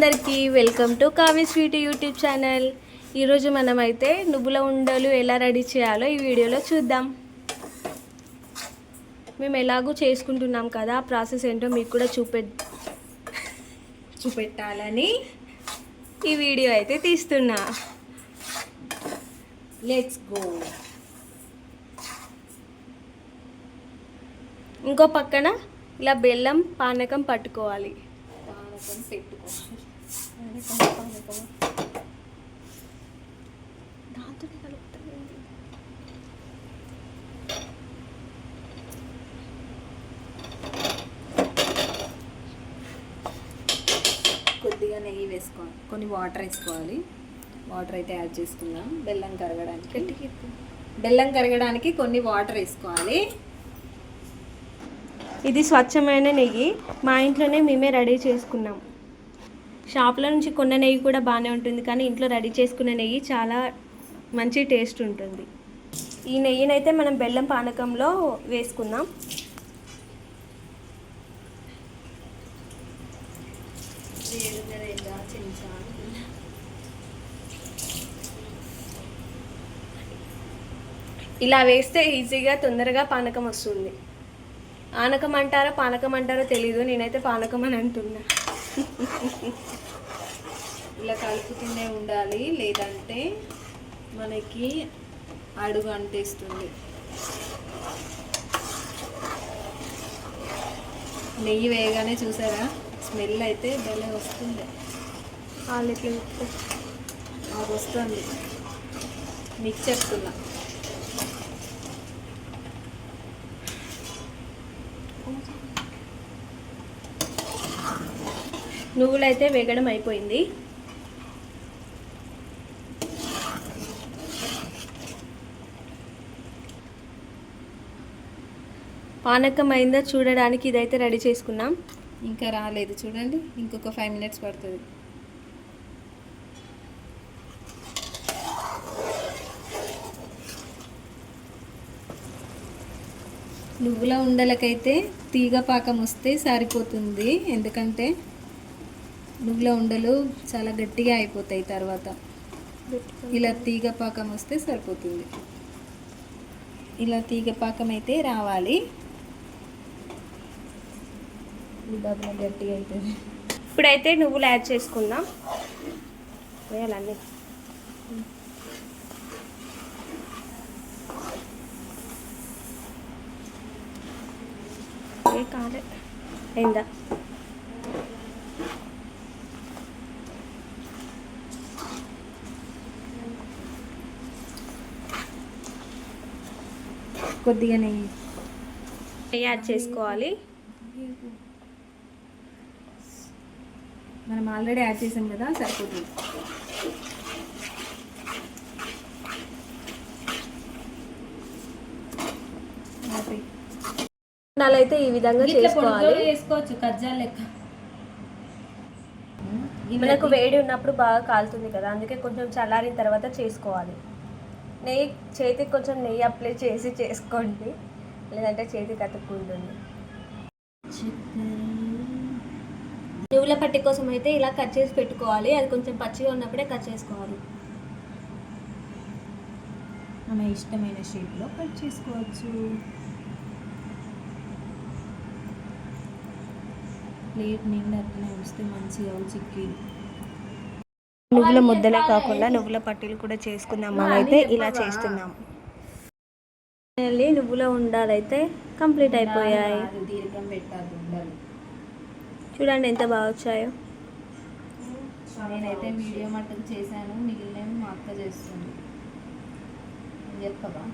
అందరికీ welcome to Kavya sweet YouTube channel. ఈరోజు మనమైతే నువ్వుల ఉండలు ఎలా రెడీ చేయాలో ఈ వీడియోలో చూద్దాం. మేము ఎలాగూ చేసుకుంటున్నాం కదా ఆ ప్రాసెస్ ఏంటో మీకు కూడా చూపె చూపెట్టాలని ఈ వీడియో అయితే తీస్తున్నా. లెట్స్ గో ఇంకో పక్కన ఇలా బెల్లం పానకం పట్టుకోవాలి. పానకం పెట్టుకోవాలి. దాంతోనే. కొద్దిగా నెయ్యి వేసుకోవాలి. కొన్ని వాటర్ వేసుకోవాలి. వాటర్ అయితే యాడ్ చేసుకుందాం. బెల్లం కరగడానికి. బెల్లం కరగడానికి కొన్ని వాటర్ వేసుకోవాలి. ఇది స్వచ్ఛమైన నెయ్యి. మా ఇంట్లోనే మేమే రెడీ చేసుకున్నాం. షాప్లో నుంచి కొన్న నెయ్యి కూడా బాగానే ఉంటుంది కానీ ఇంట్లో రెడీ చేసుకున్న నెయ్యి చాలా మంచి టేస్ట్ ఉంటుంది. ఈ నెయ్యినైతే మనం బెల్లం పానకంలో వేసుకుందాం. ఇలా వేస్తే ఈజీగా తొందరగా పానకం వస్తుంది. ఆనకం అంటారో పానకం అంటారో తెలీదు నేనైతే పానకం అని అంటున్నా. ఇలా కలుపుతూనే ఉండాలి లేదంటే మనకి అడుగు అంటేస్తుంది. నెయ్యి వేయగానే చూసారా? స్మెల్ అయితే భలే వస్తుంది. వాళ్ళు ఇట్లా వస్తుంది. మీకు చెప్తున్నా. నువ్వులైతే వేగడం అయిపోయింది. పానకం అయిందా చూడడానికి ఇదైతే రెడీ చేసుకున్నాం. ఇంకా రాలేదు చూడండి ఇంకొక ఫైవ్ మినిట్స్ పడుతుంది. నువ్వుల ఉండలకైతే తీగ పాకం వస్తే సరిపోతుంది ఎందుకంటే నువ్వుల ఉండలు చాలా గట్టిగా అయిపోతాయి తర్వాత. ఇలా తీగ పాకం వస్తే సరిపోతుంది. ఇలా తీగ పాకం అయితే రావాలి. గట్టిగా అవుతుంది ఇప్పుడైతే నువ్వులు యాడ్ చేసుకుందాం. వేయాలన్నీ. కాలే. అయిందా? కొద్దిగా నెయ్యి నెయ్యి యాడ్ చేసుకోవాలి. మనం ఆల్రెడీ యాడ్ చేసాం కదా సరిపోతుంది. అయితే ఈ విధంగా చేసుకోవాలి. వేసుకోవచ్చు కజ్జాలు లెక్క. మనకు వేడి ఉన్నప్పుడు బాగా కాలుతుంది కదా అందుకే కొంచెం చల్లారిన తర్వాత చేసుకోవాలి. నెయ్యి చేతికి కొంచెం నెయ్యి అప్లై చేసి చేసుకోండి. లేదంటే చేతికి అతుక్కుంటుంది నువ్వుల పట్టి కోసం అయితే ఇలా కట్ చేసి పెట్టుకోవాలి. అది కొంచెం పచ్చిగా ఉన్నప్పుడే కట్ చేసుకోవాలి. మన ఇష్టమైన షేప్లో కట్ చేసుకోవచ్చు. ప్లేట్ నిండా అట్లనే వస్తే మంచిగా చిక్కి నువ్వుల ముద్దలే కాకుండా నువ్వుల పట్టీలు కూడా చేసుకుందాం అయితే ఇలా చేస్తున్నాం. ఫైనల్లీ నువ్వుల ఉండాలైతే కంప్లీట్ అయిపోయాయి. చూడండి ఎంత బాగా వచ్చాయో. నేనైతే వీడియో మట్టుకు చేశాను మిగిలినవి మా అక్క చేస్తుంది. చెప్పవా